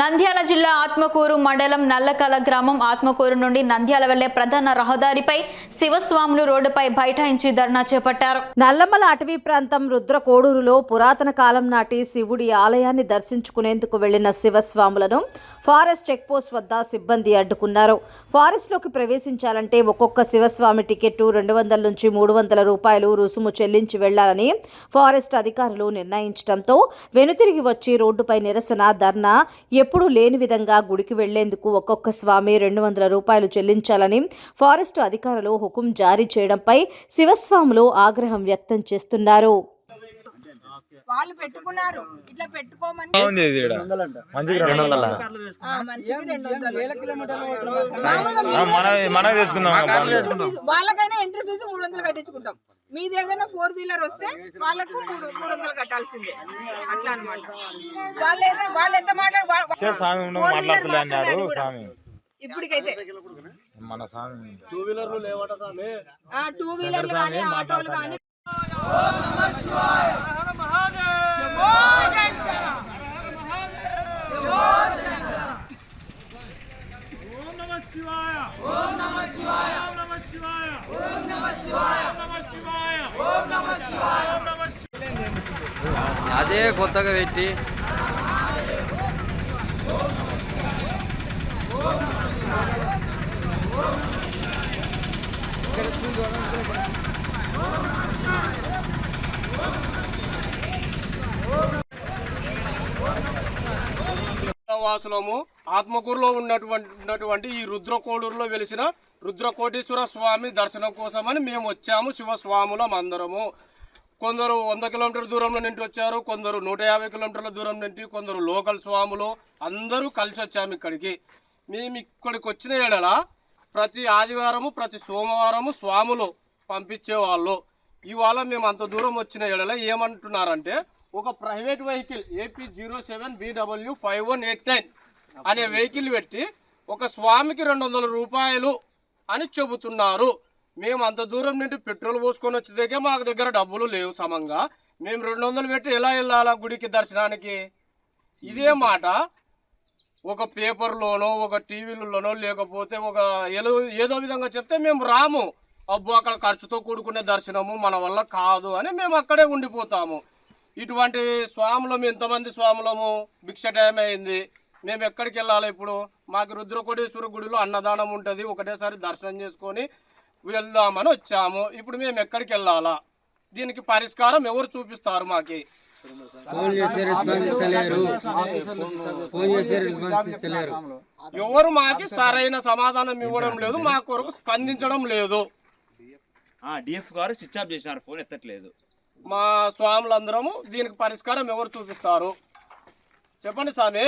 నంద్యాల జిల్లా ఆత్మకూరు మండలం నల్లకల గ్రామం ఆత్మకూరు నుండి నంద్యాల వెళ్ళే ప్రధాన రహదారిపై శివస్వాములు రోడ్డుపై బైఠాయించి ధర్నా చేపట్టారు. నల్లమల అటవీ ప్రాంతం రుద్రకోడూరులో పురాతన కాలం నాటి శివుడి ఆలయాన్ని దర్శించుకునేందుకు వెళ్ళిన శివస్వాములను ఫారెస్ట్ చెక్పోస్ట్ వద్ద సిబ్బంది అడ్డుకున్నారు. ఫారెస్ట్లోకి ప్రవేశించాలంటే ఒక్కొక్క శివస్వామి టికెట్టు రెండు వందల నుంచి మూడు వందల రూపాయలు రుసుము చెల్లించి వెళ్ళాలని ఫారెస్ట్ అధికారులు నిర్ణయించడంతో వెనుతిరిగి వచ్చి రోడ్డుపై నిరసన ధర్నా ఎప్పుడూ లేని విధంగా గుడికి వెళ్ళేందుకు ఒక్కొక్క స్వామి రెండు వందల రూపాయలు చెల్లించాలని ఫారెస్టు అధికారులు హుకుం జారీ చేయడంపై శివస్వాములు ఆగ్రహం వ్యక్తం చేస్తున్నారు. వాళ్ళు పెట్టుకున్నారు. ఇట్లా పెట్టుకోమని వాళ్ళకైనా ఎంట్రీ ఫీజు మూడు వందలు కట్టించుకుంటాం. మీది ఏదైనా ఫోర్ వీలర్ వస్తే వాళ్ళకు మూడు మూడు వందలు కట్టాల్సిందే. అట్లా అన్నమాట. వాళ్ళు ఏదో వాళ్ళు ఎంత మాట్లాడు వా- సే స్వామి అన్నాడు మాట్లాడారు కూడా. స్వామి. ఇప్పటికైతే. మన టూ వీలర్లు కానీ ఆటోలు కానీ. అదే కొత్తగా పెట్టి. వాసులము ఆత్మకూరులో ఉన్నటువంటి ఉన్నటువంటి ఈ రుద్రకోడూరులో వెలిసిన రుద్రకోటేశ్వర స్వామి దర్శనం కోసమని మేము వచ్చాము శివస్వాములం అందరము. కొందరు వంద కిలోమీటర్ల దూరంలో నుండి వచ్చారు కొందరు నూట యాభై కిలోమీటర్ల దూరం నుండి కొందరు లోకల్ స్వాములు అందరూ కలిసి వచ్చాము ఇక్కడికి. మేము ఇక్కడికి వచ్చిన ఏడల ప్రతి ఆదివారము ప్రతి సోమవారము స్వాములు పంపించేవాళ్ళు ఇవాళ మేము అంత దూరం వచ్చిన ఏడల ఏమంటున్నారంటే ఒక private vehicle AP zero seven BW five one eight nine అనే వెహికల్ పెట్టి ఒక స్వామికి రెండు వందల రూపాయలు అని చెబుతున్నారు. మేము అంత దూరం నుండి పెట్రోల్ పోసుకొని వచ్చేదాకే మాకు దగ్గర డబ్బులు లేవు సమంగా. మేము రెండు వందలు పెట్టి ఎలా వెళ్ళాలా గుడికి దర్శనానికి? ఇదే మాట. ఒక పేపర్లోనో ఒక టీవీలలోనో లేకపోతే ఒక ఏదో ఏదో విధంగా చెప్తే మేము రాము. అబ్బో అక్కడ ఖర్చుతో కూడుకునే దర్శనము మన వల్ల కాదు అని మేము అక్కడే ఉండిపోతాము. ఇటువంటి స్వాములము ఎంతమంది స్వాములము? భిక్ష టైం అయింది. మేము ఎక్కడికి వెళ్ళాలి ఇప్పుడు? మాకు రుద్రకోటేశ్వర గుడిలో అన్నదానం ఉంటుంది. ఒకటేసారి దర్శనం చేసుకొని వెళ్దామని వచ్చాము. ఇప్పుడు మేము ఎక్కడికి వెళ్ళాలా? దీనికి పరిష్కారం ఎవరు చూపిస్తారు మాకి? ఎవరు మాకి సరైన సమాధానం ఇవ్వడం లేదు. మా కొరకు స్పందించడం లేదు. డిఎఫ్ గారు స్విచ్ ఆఫ్ చేసినారు. ఫోన్ ఎత్తట్లేదు. మా స్వాములందరము దీనికి పరిష్కారం ఎవరు చూపిస్తారు? చెప్పండి స్వామి.